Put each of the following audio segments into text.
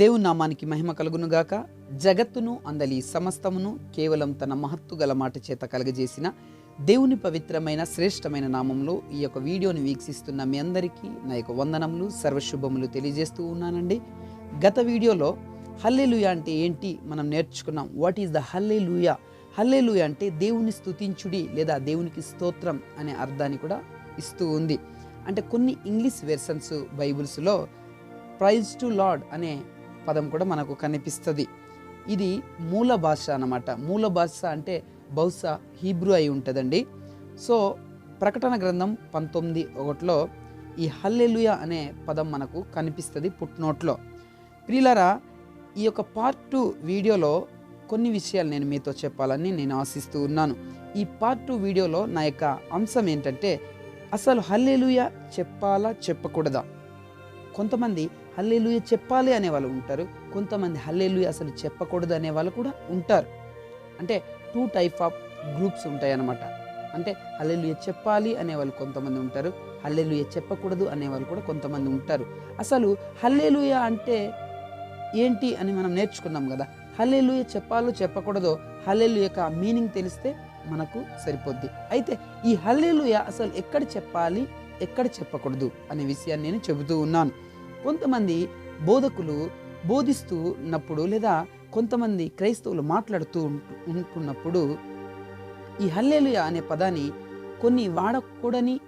దేవుని నామానికి మహిమ కలుగునుగాక. జగత్తును అందలి సమస్తమును కేవలం తన మహత్తు గల మాట చేత కలగజేసిన దేవుని పవిత్రమైన శ్రేష్టమైన నామంలో ఈ యొక్క వీడియోని వీక్షిస్తున్న మీ అందరికీ నా యొక్క వందనములు సర్వశుభములు తెలియజేస్తూ ఉన్నానండి. గత వీడియోలో హల్లెలూయ అంటే ఏంటి? మనం నేర్చుకున్నాం. What is the hallelujah hallelujah అంటే దేవుని స్తుతించుడి లేదా దేవునికి స్తోత్రం అనే అర్థాన్ని కూడా ఇస్తూ ఉంది. అంటే కొన్ని ఇంగ్లీష్ వెర్షన్స్ బైబిల్స్లో ప్రైజ్ టు లార్డ్ అనే పదం కూడా మనకు కనిపిస్తుంది. ఇది మూల భాష అన్నమాట. మూల భాష అంటే బహుశా హీబ్రూ అయి ఉంటుందండి. సో ప్రకటన గ్రంథం పంతొమ్మిది ఒకటిలో ఈ హల్లెలుయ అనే పదం మనకు కనిపిస్తుంది పుట్నోట్లో. ప్రియులరా ఈ యొక్క పార్ట్ టూ వీడియోలో కొన్ని విషయాలు నేను మీతో చెప్పాలని నేను ఆశిస్తూ ఉన్నాను. ఈ పార్ట్ టూ వీడియోలో నా యొక్క అంశం ఏంటంటే అసలు హల్లెలుయ చెప్పాలా చెప్పకూడదా? కొంతమంది హల్లెలుయ చెప్పాలి అనే వాళ్ళు ఉంటారు. కొంతమంది హల్లెలుయ అసలు చెప్పకూడదు అనే వాళ్ళు కూడా ఉంటారు. అంటే టూ టైప్ ఆఫ్ గ్రూప్స్ ఉంటాయి అన్నమాట అంటే హల్లెలుయ చెప్పాలి అనే వాళ్ళు కొంతమంది ఉంటారు. హల్లెలుయ చెప్పకూడదు అనే వాళ్ళు కూడా కొంతమంది ఉంటారు. అసలు హల్లెలుయ అంటే ఏంటి అని మనం నేర్చుకున్నాం కదా. హల్లెలుయ చెప్పాలో చెప్పకూడదో హల్లెలుయ యొక్క మీనింగ్ తెలిస్తే మనకు సరిపోద్ది. అయితే ఈ హల్లెలుయ అసలు ఎక్కడ చెప్పాలి? ఎక్కడ చెప్పకూడదు అనే విషయాన్ని నేను చెబుతూ ఉన్నాను. కొంతమంది బోధకులు బోధిస్తూ ఉన్నప్పుడు లేదా కొంతమంది క్రైస్తవులు మాట్లాడుతూ ఉంటున్నప్పుడు ఈ హల్లేలుయ అనే పదాన్ని కొన్ని వాడకూడని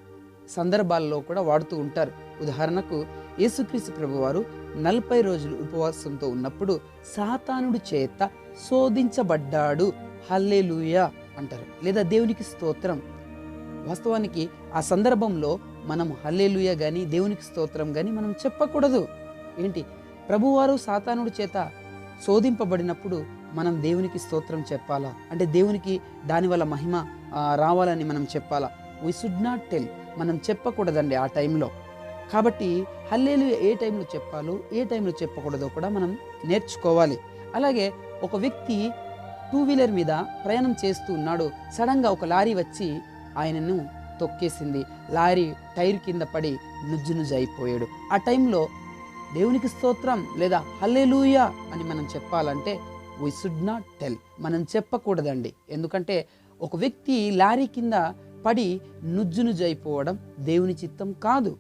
సందర్భాల్లో కూడా వాడుతూ ఉంటారు. ఉదాహరణకు యేసుక్రీస్తు ప్రభువారు నలభై రోజులు ఉపవాసంతో ఉన్నప్పుడు సాతానుడి చేత శోధించబడ్డాడు హల్లేలుయ అంటారు. లేదా దేవునికి స్తోత్రం. వాస్తవానికి ఆ సందర్భంలో మనం హల్లేలుయ కానీ దేవునికి స్తోత్రం కానీ మనం చెప్పకూడదు. ఏంటి? ప్రభువారు సాతానుడి చేత శోధింపబడినప్పుడు మనం దేవునికి స్తోత్రం చెప్పాలా? అంటే దేవునికి దానివల్ల మహిమ రావాలని మనం చెప్పాలా? వి షుడ్ నాట్ టెల్ మనం చెప్పకూడదండి ఆ టైంలో. కాబట్టి హల్లేలు ఏ టైంలో చెప్పాలో ఏ టైంలో చెప్పకూడదో కూడా మనం నేర్చుకోవాలి. అలాగే ఒక వ్యక్తి టూ వీలర్ మీద ప్రయాణం చేస్తూ ఉన్నాడు. సడన్గా ఒక లారీ వచ్చి ఆయనను తొక్కేసింది. లారీ టైర్ కింద పడి నుజ్జు అయిపోయాడు ఆ టైంలో దేవునికి స్తోత్రం లేదా హల్లెలూయా అని మనం చెప్పాలంటే వీ షుడ్ నాట్ టెల్ మనం చెప్పకూడదండి. ఎందుకంటే ఒక వ్యక్తి లారీ కింద పడి నుజ్జు అయిపోవడం దేవుని చిత్తం కాదు.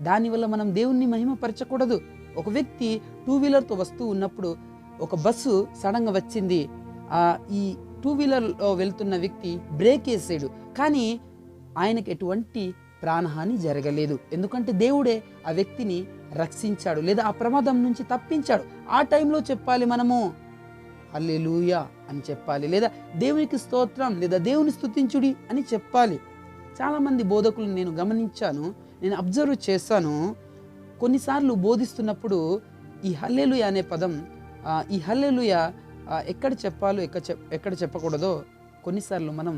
దానివల్ల మనం దేవుణ్ణి మహిమపరచకూడదు. ఒక వ్యక్తి టూ వీలర్తో వస్తూ ఉన్నప్పుడు ఒక బస్సు సడన్గా వచ్చింది. ఈ టూ వీలర్లో వెళ్తున్న వ్యక్తి బ్రేక్ వేసాడు. కానీ ఆయనకు ఎటువంటి ప్రాణహాని జరగలేదు. ఎందుకంటే దేవుడే ఆ వ్యక్తిని రక్షించాడు లేదా ఆ ప్రమాదం నుంచి తప్పించాడు. ఆ టైంలో చెప్పాలి మనము హల్లెలూయా అని చెప్పాలి లేదా దేవునికి స్తోత్రం లేదా దేవుని స్థుతించుడి అని చెప్పాలి. చాలామంది బోధకులు నేను గమనించాను నేను అబ్జర్వ్ చేశాను. కొన్నిసార్లు బోధిస్తున్నప్పుడు ఈ హల్లెలుయ అనే పదం ఈ హల్లెలుయ ఎక్కడ చెప్పాలో ఎక్కడ చెప్ ఎక్కడ చెప్పకూడదో కొన్నిసార్లు మనం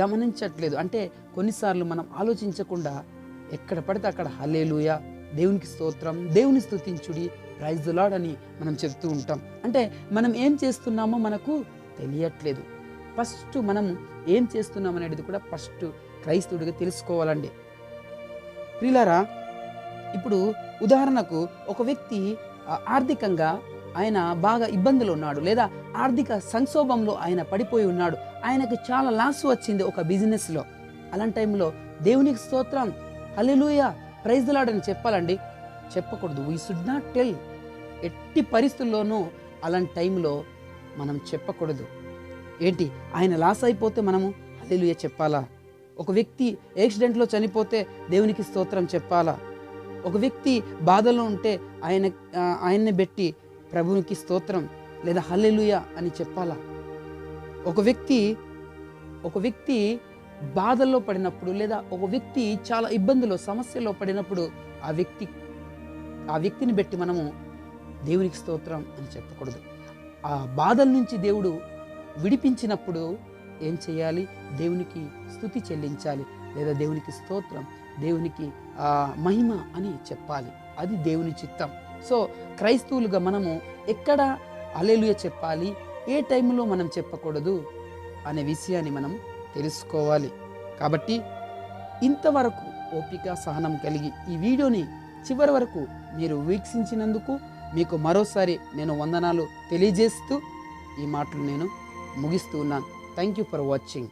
గమనించట్లేదు. అంటే కొన్నిసార్లు మనం ఆలోచించకుండా ఎక్కడ పడితే అక్కడ హలేలుయ దేవునికి స్తోత్రం దేవుని స్థుతించుడి ప్రైజ్ లాడ్ అని మనం చెప్తూ ఉంటాం. అంటే మనం ఏం చేస్తున్నామో మనకు తెలియట్లేదు. ఫస్ట్ మనం ఏం చేస్తున్నాం అనేది కూడా ఫస్ట్ క్రైస్తవుడిగా తెలుసుకోవాలండి. ప్రిలారా ఇప్పుడు ఉదాహరణకు ఒక వ్యక్తి ఆర్థికంగా ఆయన బాగా ఇబ్బందులు ఉన్నాడు లేదా ఆర్థిక సంక్షోభంలో ఆయన పడిపోయి ఉన్నాడు. ఆయనకు చాలా లాస్ వచ్చింది ఒక బిజినెస్లో అలాంటి టైంలో దేవునికి స్తోత్రం. హల్లెలూయ ప్రైజ్ లాడని చెప్పాలండి. చెప్పకూడదు. వీ షుడ్ నాట్ టెల్ ఎట్టి పరిస్థితుల్లోనూ అలాంటి టైంలో మనం చెప్పకూడదు. ఏంటి? ఆయన లాస్ అయిపోతే మనము హల్లెలూయ చెప్పాలా? ఒక వ్యక్తి యాక్సిడెంట్లో చనిపోతే దేవునికి స్తోత్రం చెప్పాలా? ఒక వ్యక్తి బాధలో ఉంటే ఆయన ఆయన్ని పెట్టి ప్రభునికి స్తోత్రం లేదా హల్లెలుయ అని చెప్పాలా? ఒక వ్యక్తి ఒక వ్యక్తి బాధల్లో పడినప్పుడు లేదా ఒక వ్యక్తి చాలా ఇబ్బందులు సమస్యలో పడినప్పుడు ఆ వ్యక్తి ఆ వ్యక్తిని బట్టి మనము దేవునికి స్తోత్రం అని చెప్పకూడదు. ఆ బాధల నుంచి దేవుడు విడిపించినప్పుడు ఏం చేయాలి? దేవునికి స్థుతి చెల్లించాలి లేదా దేవునికి స్తోత్రం దేవునికి మహిమ అని చెప్పాలి. అది దేవుని చిత్తం. సో క్రైస్తవులుగా మనము ఎక్కడ అలెలుయ చెప్పాలి? ఏ టైంలో మనం చెప్పకూడదు? అనే విషయాన్ని మనం తెలుసుకోవాలి. కాబట్టి ఇంతవరకు ఓపిక సహనం కలిగి ఈ వీడియోని చివరి వరకు మీరు వీక్షించినందుకు మీకు మరోసారి నేను వందనాలు తెలియజేస్తూ ఈ మాటలు నేను ముగిస్తూ ఉన్నాను. Thank you for watching